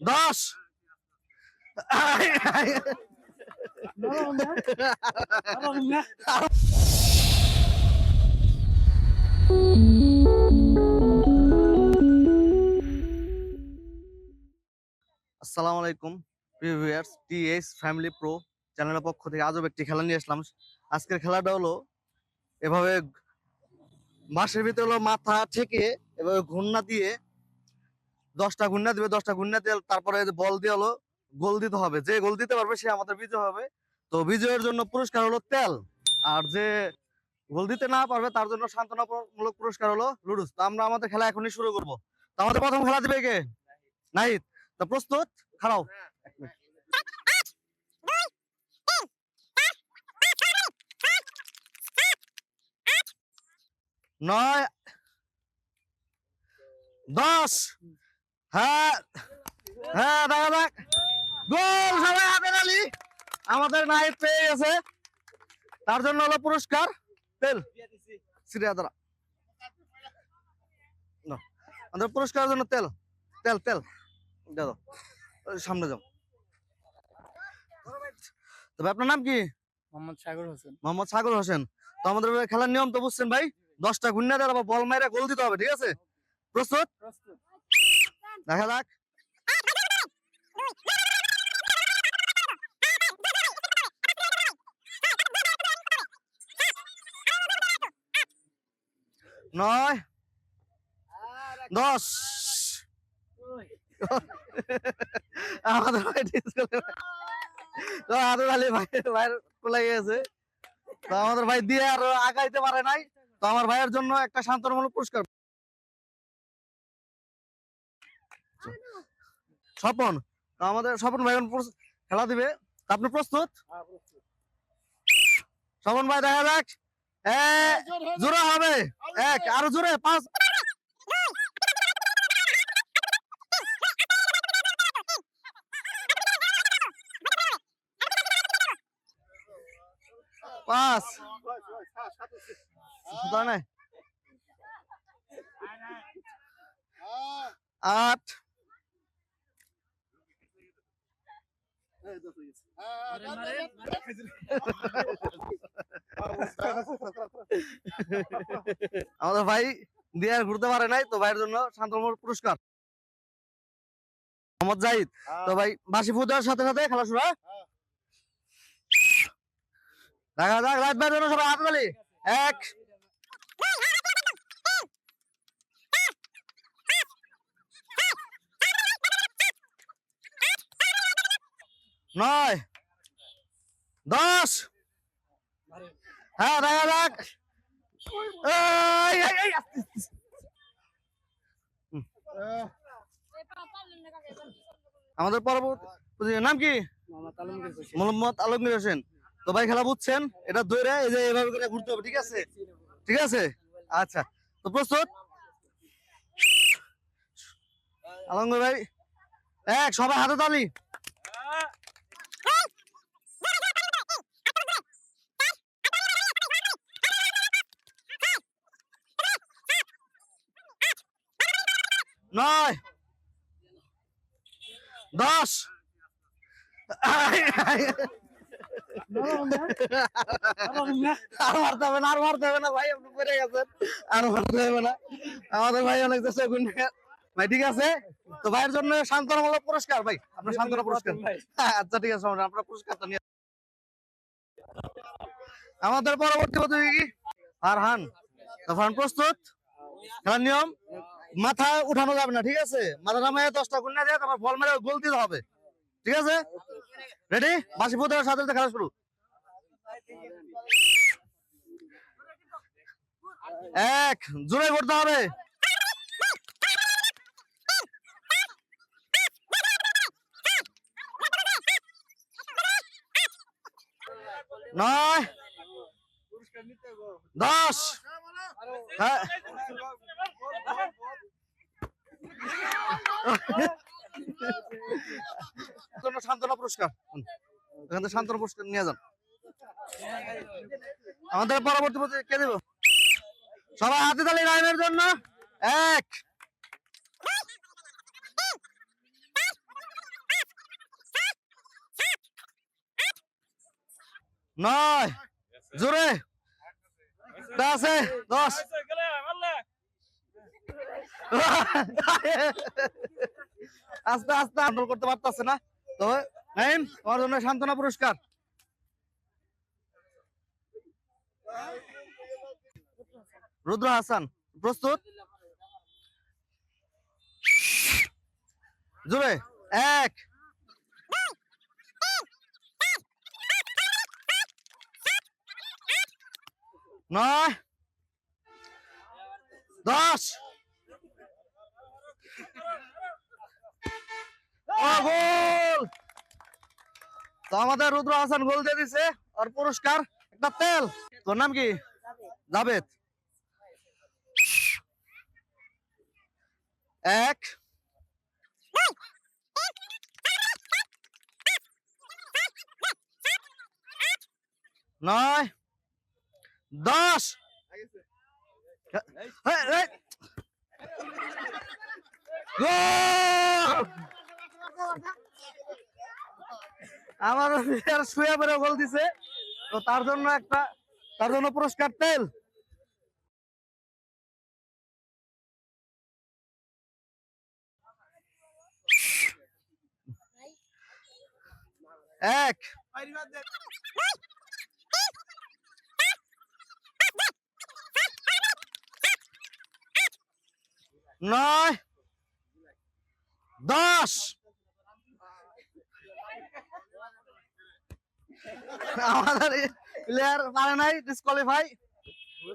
দশ। আসসালামু আলাইকুম ভিউয়ার্স টিএস ফ্যামিলি প্রো চ্যানেলের পক্ষ থেকে আজও একটি খেলা নিয়ে আসলাম। আজকের খেলাটা হলো এভাবে মাসের ভিতরে হলো মাথা ঠেকে এভাবে ঘূর্ণা দিয়ে দশটা ঘূর্ণা দিবে, দশটা ঘূর্ণা দিয়ে তারপরে বল দিয়ে হলো, গোল দিতে হবে। যে গোল দিতে পারবে, সে আমাদের বিজয় হবে। তো বিজয়ের জন্য পুরস্কার হলো তেল। আর যে গোল দিতে না পারবে, তার জন্য সান্ত্বনামূলক পুরস্কার হলো লুডুস। তো আমরা আমাদের খেলা এখনই শুরু করব। তো আমাদের প্রথম খেলা দিবে কে? নাহিদ। তো প্রস্তুত? খারাও। নয়, দশ। হ্যাঁ। হ্যাঁ দেখা যাক গোল সবাই হাতে আমাদের নাহিদ পেয়ে গেছে। তার জন্য হলো পুরস্কার। তেল। সিরিয়া দ্বারা। আমাদের পুরস্কারের জন্য তেল। তেল তেল। দাও। সামনে যাও। তবে আপনার নাম কি? মোহাম্মদ সাগর হোসেন। মোহাম্মদ সাগর হোসেন। তো আমাদের খেলার নিয়ম তো বুঝছেন ভাই। দশটা দেওয়ার বল মাইরা গোল দিতে হবে ঠিক আছে? প্রস্তুত? প্রস্তুত। দেখা যাক। নয়, দশ। আমাদের ভাই তো আমাদের ভাই ভাই ভাইয়ের কোলে গেছে তো আমাদের ভাই দিয়ে আর আগাইতে পারে নাই। তো আমার ভাইয়ের জন্য একটা শান্তনমূলক পুরস্কার। স্বপন আমাদের স্বপন ভাই খেলা দিবে। আপনি প্রস্তুত? স্বপন ভাই দেখা যাক। জোরে হবে। এক আরও জোরে পাঁচ। পাঁচ। আট। আমাদের ভাই দিয়ে আর ঘুরতে পারে নাই তো ভাইয়ের জন্য শান্তমূলক পুরস্কার। মোহাম্মদ জাহিদ তো ভাই বাসি ফুটার সাথে সাথে খেলা শুরু হ্যাঁ? দেখা যাক রাত ভাইয়ের জন্য সবাই হাতে তালি এক নয় দশ। হ্যাঁ দেখা যাক। আমাদের পরবর্তী নাম কি? মোহাম্মদ আলমগীর হোসেন। তো ভাই খেলা বুঝছেন? এটা দৌড়ে এই যে এভাবে করে ঘুরতে হবে ঠিক আছে? ঠিক আছে? আচ্ছা তো প্রস্তুত? আলমগীর ভাই এক সবাই হাতে তালি। দশ আর হবে না, আর হবে না, ভাই আর আমাদের ভাই ঠিক আছে? তো ভাইয়ের জন্য পুরস্কার, ভাই। আপনার পুরস্কার। আচ্ছা ঠিক আছে আপনার আমাদের পরবর্তী প্রতিযোগী ফারহান। ফারহান, প্রস্তুত? খেলার নিয়ম? মাথা উঠানো যাবে না, ঠিক আছে? মাথা নামায় দশটা গুন্না দিয়ে তারপর বল মেরে গোল দিতে হবে। ঠিক আছে? রেডি বাসি সাথে সাথে খেলা শুরু। এক, জোরে করতে হবে। নয়, দশ। হ্যাঁ। সান্ত্বনা পুরস্কার। এখান থেকে সান্ত্বনা পুরস্কার নিয়ে যান। আমাদের পরবর্তী কে দেব সবাই হাতে তালি রাইমের জন্য। এক। নয়। জোরে। আছে। দশ। আস্তে আস্তে আন্দোলন করতে পারতেছে না। তো, নাইম, তোমার জন্য সান্ত্বনা পুরস্কার। রুদ্র হাসান, প্রস্তুত? জোরে, এক। নয়। দশ। ও, গোল তো আমাদের রুদ্র হাসান গোল দিয়ে দিছে আর পুরস্কার একটা তেল। তোর নাম কি? জাবেদ এক। নয়। দশ। এই, এই। গোল! আমার শুয়ে পরে গোল দিছে। তো তার জন্য একটা তার জন্য পুরস্কার তেল। এক। নয়। দশ। আমাদের প্লেয়ার পারে নাই ডিসকোয়ালিফাই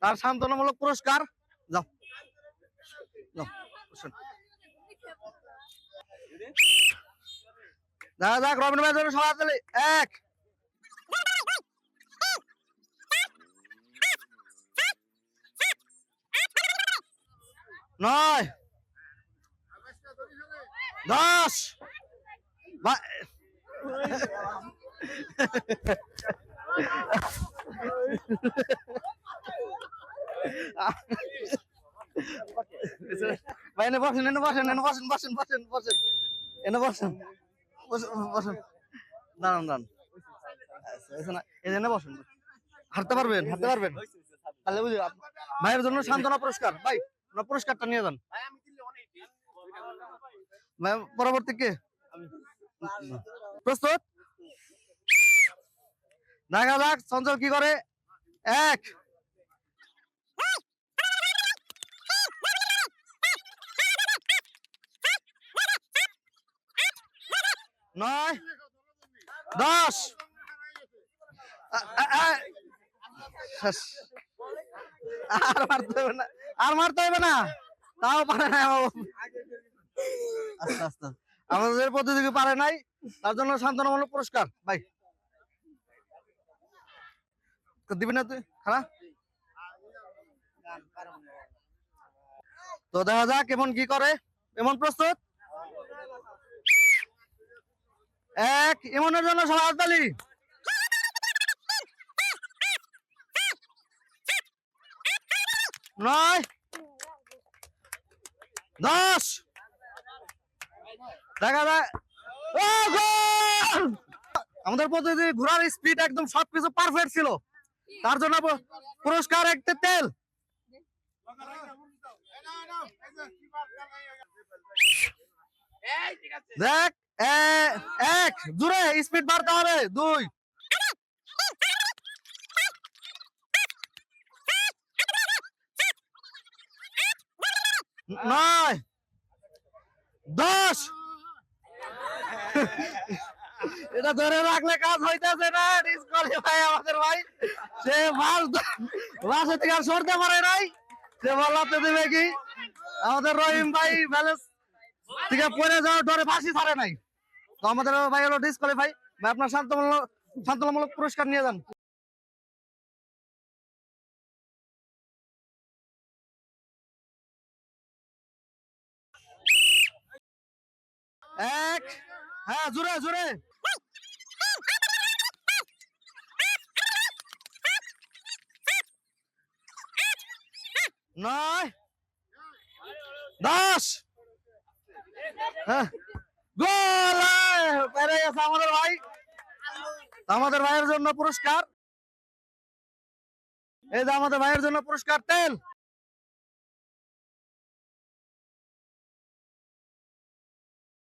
তার সান্ত্বনামূলক পুরস্কার। যাও। যাও দেখা যাক, রবিন ভাই সবাই। এক। নয়। দশ। ভাই এনে বসেন এনে বসেন এনে বসেন বসেন বসেন বসেন এনে বসেন বসেন দাঁড়ান দাঁড়ান এনে বসেন হাঁটতে পারবেন হাঁটতে পারবেন তাহলে বুঝলি ভাইয়ের জন্য সান্ত্বনা পুরস্কার ভাই আপনার পুরস্কারটা নিয়ে যান ভাই পরবর্তী কে? প্রস্তুত? দেখা যাক, চঞ্চল কি করে? এক। নয়। দশ। আর মারতে হবে না। আর মারতে হবে না। তাও পারে না আমাদের প্রতিযোগী পারে নাই? তার জন্য সান্ত্বনামূলক পুরস্কার। ভাই দিবি না তুই? খারা তো দেখা যাক কেমন কি করে। এমন প্রস্তুত? এক ইমনের জন্য সবাই হাততালি নয়, দশ। দেখা যায় আমাদের পদ্ধতি ঘোরার স্পিড একদম সবকিছু পারফেক্ট ছিল। তার জন্য পুরস্কার একটা তেল। দেখ এক জুড়ে স্পিড বাড়তে হবে দুই। নয় দশ। এটা ধরে রাখলে কাজ হইতেছে না ডিসকোয়ালিফাই আমাদের ভাই। সে মাছ মাসে থেকে আর সরতে পারে নাই। সে বলাতে দেবে কি? আমাদের রহিম ভাই ব্যালেন্স থেকে পড়ে যাওয়ার ডরে ফাঁসি ছাড়ে নাই। তো আমাদের ভাই হলো ডিসকোয়ালিফাই ভাই, আপনার শান্তমূলক শান্তমূলক পুরস্কার নিয়ে যান। এক। হ্যাঁ জোরে জোরে। নয়, দশ। হ্যাঁ। গোল! পেরে গেছে আমাদের ভাই। আমাদের ভাইয়ের জন্য পুরস্কার। এই যে আমাদের ভাইয়ের জন্য পুরস্কার তেল